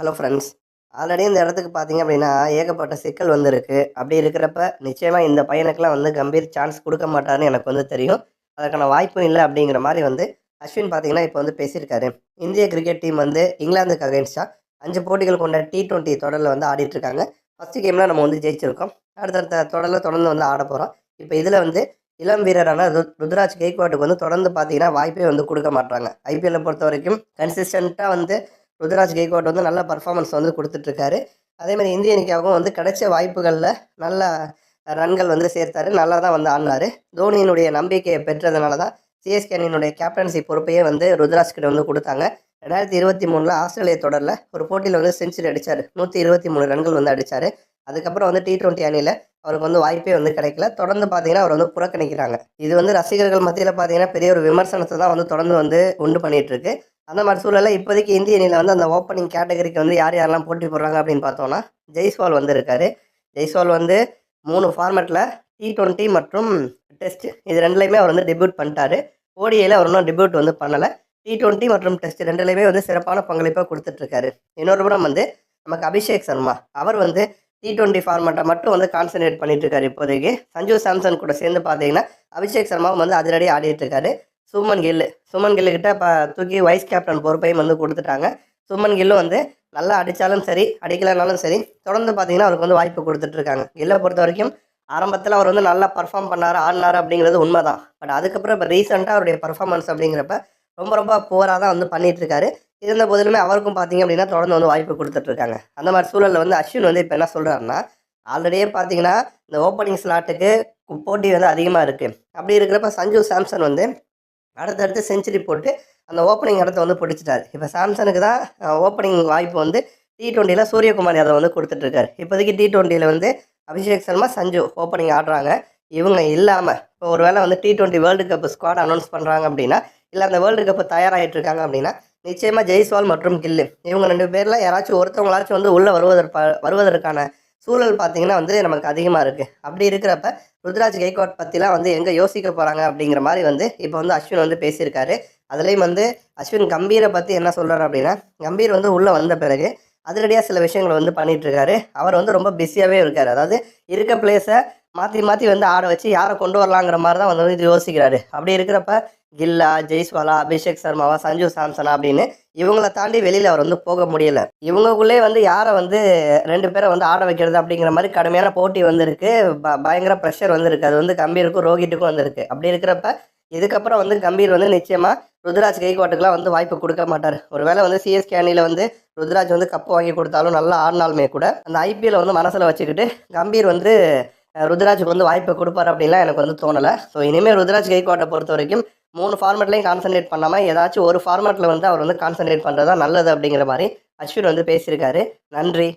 Hello friends already இந்த இடத்துக்கு பார்த்தீங்க அப்படின்னா ஏகப்பட்ட சிக்கல் வந்திருக்கு. அப்படி இருக்கிறப்ப நிச்சயமாக இந்த பையனுக்கெல்லாம் வந்து கம்பீர் சான்ஸ் கொடுக்க மாட்டாருன்னு எனக்கு வந்து தெரியும். அதற்கான வாய்ப்பும் இல்லை அப்படிங்கிற மாதிரி வந்து அஸ்வின் பார்த்தீங்கன்னா இப்போ வந்து பேசியிருக்காரு. இந்திய கிரிக்கெட் டீம் வந்து இங்கிலாந்துக்கு அகேன்ஸ்டாக அஞ்சு போட்டிகள் கொண்ட டி டுவெண்ட்டி தொடரில் வந்து ஆடிட்டுருக்காங்க. ஃபஸ்ட்டு கேமில் நம்ம வந்து ஜெயிச்சிருக்கோம். அடுத்தடுத்த தொடரில் தொடர்ந்து வந்து ஆட போகிறோம் இப்போ இதில் வந்து இளம் வீரரான ரு- ருத்ராஜ் கேக்வாட்டுக்கு வந்து தொடர்ந்து பார்த்தீங்கன்னா வாய்ப்பே வந்து கொடுக்க மாட்டாங்க ஐபிஎல்லை பொறுத்த வரைக்கும் கன்சிஸ்டண்ட்டாக வந்து ருத்ராஜ் கெய்க்வாட் வந்து நல்ல பர்ஃபார்மன்ஸ் வந்து கொடுத்துட்ருக்காரு. அதேமாதிரி இந்திய அணிக்காகவும் வந்து கிடைச்ச வாய்ப்புகளில் நல்ல ரன்கள் வந்து சேர்த்தாரு. நல்லா தான் வந்து ஆடினார். தோனியினுடைய நம்பிக்கையை பெற்றதுனால தான் சிஎஸ்கே அணியினுடைய கேப்டன்சி பொறுப்பையே வந்து ருத்ராஜ் கிட்ட வந்து கொடுத்தாங்க. ரெண்டாயிரத்தி இருபத்தி மூணில் ஆஸ்திரேலிய தொடரில் ஒரு போட்டியில் வந்து செஞ்சுரி அடித்தார் நூற்றி இருபத்தி மூணு ரன்கள் வந்து அடித்தார் அதுக்கப்புறம் வந்து டி ட்வெண்ட்டி அணியில் அவருக்கு வந்து வாய்ப்பே வந்து கிடைக்கல. தொடர்ந்து பார்த்தீங்கன்னா அவர் வந்து புறக்கணிக்கிறாங்க. இது வந்து ரசிகர்கள் மத்தியில் பார்த்தீங்கன்னா பெரிய ஒரு விமர்சனத்தை தான் வந்து தொடர்ந்து வந்து உண்டு பண்ணிட்டு இருக்கு. அந்த மாதிரி சூழலில் இப்போதைக்கு இந்திய அணியில் வந்து அந்த ஓப்பனிங் கேட்டகரிக்கு வந்து யார் யாரெல்லாம் போட்டி போடுறாங்க அப்படின்னு பார்த்தோம்னா ஜெய்ஸ்வால் வந்து இருக்காரு. ஜெய்ஸ்வால் வந்து மூணு ஃபார்மேட்டில் டி டுவெண்ட்டி மற்றும் டெஸ்ட் இது ரெண்டுலையுமே அவர் வந்து டெபியூட் பண்ணிட்டாரு. ஓடிஐயில் அவர் இன்னும் டெபியூட் வந்து பண்ணலை. டி டுவெண்ட்டி மற்றும் டெஸ்ட் ரெண்டுலையுமே வந்து சிறப்பான பங்களிப்பாக கொடுத்துட்ருக்காரு இன்னொரு புறம் வந்து நமக்கு அபிஷேக் சர்மா. அவர் வந்து டி டுவெண்ட்டி ஃபார்மேட்டை மட்டும் வந்து கான்சன்ட்ரேட் பண்ணிட்டு இருக்காரு இப்போதைக்கு. சஞ்சு சாம்சன் கூட சேர்ந்து பார்த்தீங்கன்னா அபிஷேக் சர்மாவும் வந்து அதிரடி ஆடிட்டு இருக்காரு சுமன் கில்லு. சுமன் கில்லுக்கிட்ட இப்போ தூக்கி வைஸ் கேப்டன் பொறுப்பையும் வந்து கொடுத்துட்டாங்க. சுமன் கில்லும் வந்து நல்லா அடித்தாலும் சரி அடிக்கலைனாலும் சரி தொடர்ந்து பார்த்தீங்கன்னா அவருக்கு வந்து வாய்ப்பு கொடுத்துட்ருக்காங்க கில்லை பொறுத்த வரைக்கும் ஆரம்பத்தில் அவர் வந்து நல்லா பர்ஃபார்ம் பண்ணார் ஆடினார் அப்படிங்கிறது உண்மை தான் பட் அதுக்கப்புறம் இப்போ ரீசெண்டாக அவருடைய பர்ஃபார்மன்ஸ் அப்படிங்கிறப்ப ரொம்ப ரொம்ப புவராக தான் வந்து பண்ணிட்டு இருக்காரு இருந்த போதிலுமே அவருக்கும் பார்த்தீங்க அப்படின்னா தொடர்ந்து வந்து வாய்ப்பு கொடுத்துட்ருக்காங்க அந்த மாதிரி சூழலில் வந்து அஸ்வின் வந்து இப்போ என்ன சொல்கிறாருன்னா ஆல்ரெடியே பார்த்தீங்கன்னா இந்த ஓப்பனிங் ஸ்லாட்டுக்கு போட்டி வந்து அதிகமாக இருக்குது அப்படி இருக்கிறப்ப சஞ்சு சாம்சன் வந்து அடுத்தடுத்து செஞ்சுரி போட்டு அந்த ஓப்பனிங் இடத்த வந்து பிடிச்சிட்டாரு. இப்போ சாம்சனுக்கு தான் ஓப்பனிங் வாய்ப்பு வந்து டி டுவெண்ட்டியில் சூரியகுமார் யாதவ் வந்து கொடுத்துட்ருக்காரு இப்போதைக்கு டி டுவெண்ட்டியில் வந்து அபிஷேக் சர்மா சஞ்சு ஓப்பனிங் ஆடுறாங்க. இவங்க இல்லாமல் இப்போ ஒரு வேளை வந்து T twenty world cup squad announce பண்ணுறாங்க அப்படின்னா இல்லை அந்த வேர்ல்டு கப்பை தயாராகிட்டு இருக்காங்க அப்படின்னா நிச்சயமாக ஜெய்ஸ்வால் மற்றும் கில்லு. இவங்க ரெண்டு பேரில் யாராச்சும் ஒருத்தவங்களாச்சும் வந்து உள்ளே வருவதற்கு வருவதற்கான சூழல் பார்த்தீங்கன்னா வந்து நமக்கு அதிகமாக இருக்குது அப்படி இருக்கிறப்ப ருத்ராஜ் கெய்கோட் பற்றிலாம் வந்து எங்கே யோசிக்க போகிறாங்க அப்படிங்கிற மாதிரி வந்து இப்போ வந்து அஸ்வின் வந்து பேசியிருக்காரு. அதுலேயும் வந்து அஸ்வின் கம்பீரை பற்றி என்ன சொல்கிறாரு அப்படின்னா கம்பீர் வந்து உள்ளே வந்த பிறகு அதிரடியாக சில விஷயங்களை வந்து பண்ணிகிட்ருக்காரு அவர் வந்து ரொம்ப பிஸியாகவே இருக்கார். அதாவது இருக்க பிளேஸை மாற்றி மாற்றி வந்து ஆட வச்சு யாரை கொண்டு வரலாங்கிற மாதிரி தான் வந்து இது யோசிக்கிறாரு. அப்படி இருக்கிறப்ப கில்லா ஜெய்ஸ்வாலா அபிஷேக் சர்மாவா சஞ்சு சாம்சனா அப்படின்னு இவங்கள தாண்டி வெளியில் அவர் வந்து போக முடியல. இவங்களுக்குள்ளே வந்து யாரை வந்து ரெண்டு பேரை வந்து ஆட வைக்கிறது அப்படிங்கிற மாதிரி கடுமையான போட்டி வந்திருக்கு. ப பயங்கர ப்ரெஷர் வந்திருக்கு. அது வந்து கம்பீருக்கும் ரோஹிட்டுக்கும் வந்திருக்கு. அப்படி இருக்கிறப்ப இதுக்கப்புறம் வந்து கம்பீர் வந்து நிச்சயமாக ருத்ராஜ் கைக்வாட்டுக்குலாம் வந்து வாய்ப்பு கொடுக்க மாட்டார். ஒருவேளை வந்து சிஎஸ்கே அணியில் வந்து ருத்ராஜ் வந்து கப்பு வாங்கி கொடுத்தாலும் நல்லா ஆடினாலுமே கூட அந்த ஐபிஎல் வந்து மனசில் வச்சுக்கிட்டு கம்பீர் வந்து ருத்ராஜுக்கு வந்து வாய்ப்பை கொடுப்பாரு அப்படின்லாம் எனக்கு வந்து தோணலை. ஸோ இனிமேல் ருத்ராஜ் கைக்வாட்டை பொறுத்த வரைக்கும் மூணு ஃபார்மேட்லையும் கான்சன்ட்ரேட் பண்ணாமல் ஏதாச்சும் ஒரு ஃபார்மேட்டில் வந்து அவர் வந்து கான்சன்ட்ரேட் பண்ணுறது தான் நல்லது அப்படிங்கிற மாதிரி அஸ்வின் வந்து பேசியிருக்காரு. நன்றி.